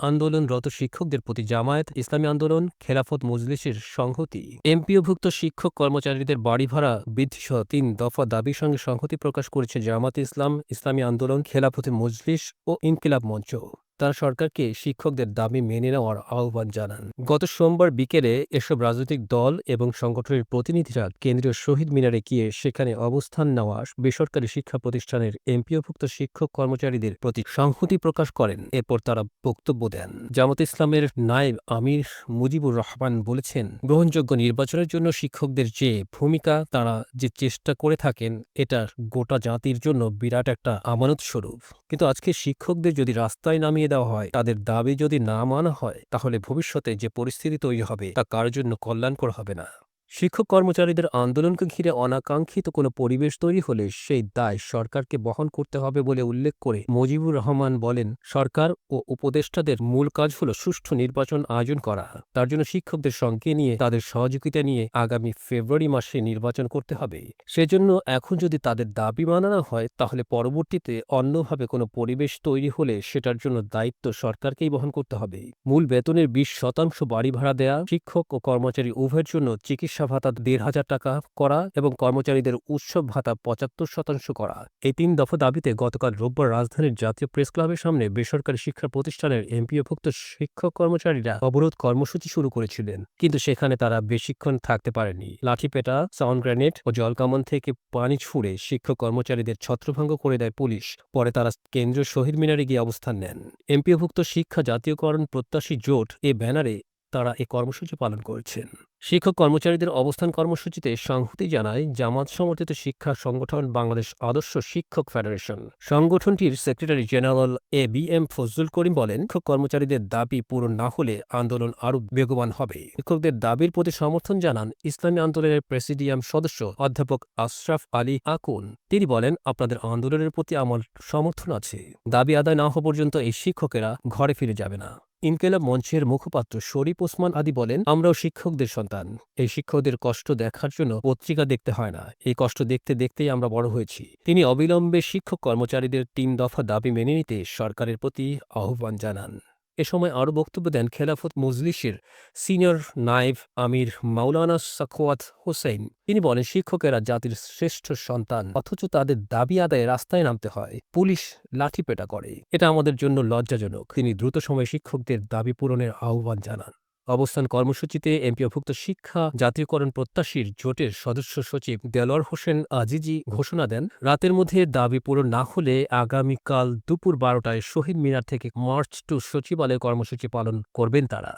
আন্দোলনরত শিক্ষকদের প্রতি জামায়াত ইসলামী আন্দোলন, খেলাফত মজলিসের সংহতি। এমপিওভুক্ত শিক্ষক কর্মচারীদের বাড়ি ভাড়া বৃদ্ধিসহ তিন দফা দাবির সঙ্গে সংহতি প্রকাশ করেছে জামাত ইসলাম, ইসলামী আন্দোলন, খেলাফতে মজলিস ও ইনকিলাব মঞ্চ। তারা সরকারকে শিক্ষকদের দাবি মেনে নেওয়ার আহ্বান জানান। গত সোমবার বিকেলে এসব রাজনৈতিক দল এবং সংগঠনের প্রতিনিধিরা কেন্দ্রীয় শহীদ মিনারে গিয়ে সেখানে অবস্থান নেওয়া বেসরকারি শিক্ষা প্রতিষ্ঠানের এমপিওভুক্ত শিক্ষক কর্মচারীদের প্রতি সংহতি প্রকাশ করেন। এরপর তারা বক্তব্য দেন। জামাত ইসলামের নায়েব আমির মুজিবুর রহমান বলেছেন, গ্রহণযোগ্য নির্বাচনের জন্য শিক্ষকদের যে ভূমিকা তারা যে চেষ্টা করে থাকেন, এটা গোটা জাতির জন্য বিরাট একটা আমানত স্বরূপ কিন্তু আজকে শিক্ষকদের যদি রাস্তায় নামিয়ে দেওয়া হয়। তাদের দাবি যদি না মানা হয়, তাহলে ভবিষ্যতে যে পরিস্থিতি তৈরি হবে, তা কার জন্য কল্যাণকর হবে না। শিক্ষক কর্মচারীদের আন্দোলনকে ঘিরে অনাকাঙ্ক্ষিত কোনো পরিবেশ তৈরি হলে সেই দায় সরকারকে বহন করতে হবে বলে উল্লেখ করে মজিবুর রহমান বলেন, সরকার ও উপদেষ্টাদের মূল কাজ হল সুষ্ঠু নির্বাচন আয়োজন করা। তার জন্য শিক্ষকদের সঙ্গে নিয়ে, তাদের সহযোগিতা নিয়ে আগামী ফেব্রুয়ারি মাসে নির্বাচন করতে হবে। সেজন্য এখন যদি তাদের দাবি মানানো হয়, তাহলে পরবর্তীতে অন্যভাবে কোনো পরিবেশ তৈরি হলে সেটার জন্য দায়িত্ব সরকারকেই বহন করতে হবে। মূল বেতনের বিশ শতাংশ বাড়ি ভাড়া দেয়া, শিক্ষক ও কর্মচারী উভয়ের জন্য চিকিৎসা ভাতা দেড় হাজার টাকা করা এবং কর্মচারীদের উৎসব ভাতা পঁচাত্তর শতাংশ করা। এই তিন দফা দাবিতে গতকাল রোববার রাজধানীর জাতীয় প্রেস ক্লাবের সামনে বেসরকারি শিক্ষা প্রতিষ্ঠানের এমপিওভুক্ত শিক্ষক কর্মচারীরা অবরোধ কর্মসূচি শুরু করেছিলেন, কিন্তু সেখানে তারা বেশিক্ষণ থাকতে পারেনি। লাঠিপেটা, সাউন্ড গ্রেনেড ও জলকামন থেকে পানি ছুড়ে শিক্ষক কর্মচারীদের ছত্রভঙ্গ করে দেয় পুলিশ, পরে তারা কেন্দ্রীয় শহীদ মিনারে গিয়ে অবস্থান নেন। এমপিওভুক্ত শিক্ষা জাতীয়করণ প্রত্যাশী জোট এ ব্যানারে তারা এ কর্মসূচি পালন করেছেন। শিক্ষক কর্মচারীদের অবস্থান কর্মসূচিতে সংহতি জানায় জামাত সমর্থিত শিক্ষা সংগঠন বাংলাদেশ আদর্শ শিক্ষক ফেডারেশন। সংগঠনটির secretary general A B M Fazlul Karim বলেন, শিক্ষক কর্মচারীদের দাবি পূরণ না হলে আন্দোলন আরও বেগবান হবে। শিক্ষকদের দাবির প্রতি সমর্থন জানান ইসলামী আন্দোলনের প্রেসিডিয়াম সদস্য অধ্যাপক আশরাফ আলী আকুন। তিনি বলেন, আপনাদের আন্দোলনের প্রতি আমার সমর্থন আছে। দাবি আদায় না হওয়া পর্যন্ত এই শিক্ষকেরা ঘরে ফিরে যাবে না। ইনকেলাব মঞ্চের মুখপাত্র শরীফ ওসমান আদি বলেন, আমরাও শিক্ষকদের সন্তান। এই শিক্ষকদের কষ্ট দেখার জন্য পত্রিকা দেখতে হয় না। এই কষ্ট দেখতে দেখতেই আমরা বড় হয়েছি। তিনি অবিলম্বে শিক্ষক কর্মচারীদের তিন দফা দাবি মেনে নিতে সরকারের প্রতি আহ্বান জানান। এ সময় আরও বক্তব্য দেন খেলাফত মজলিসের সিনিয়র নায়েব আমির মাওলানা সাখোয়াত হোসেন তিনি বলেন, শিক্ষকেরা জাতির শ্রেষ্ঠ সন্তান, অথচ তাদের দাবি আদায়ে রাস্তায় নামতে হয়, পুলিশ লাঠিপেটা করে। এটা আমাদের জন্য লজ্জাজনক। তিনি দ্রুত সময়ে শিক্ষকদের দাবি পূরণের আহ্বান জানান। অবস্থান কর্মসূচিতে এমপিওভুক্ত শিক্ষা, জাতীয়করণ প্রত্যাশীর জোটের সদস্য সচিব দেলোয়ার হোসেন আজিজি ঘোষণা দেন, রাতের মধ্যে দাবি পূরণ না হলে আগামীকাল দুপুর বারোটায় শহীদ মিনার থেকে মার্চ টু সচিবালয় কর্মসূচি পালন করবেন তারা।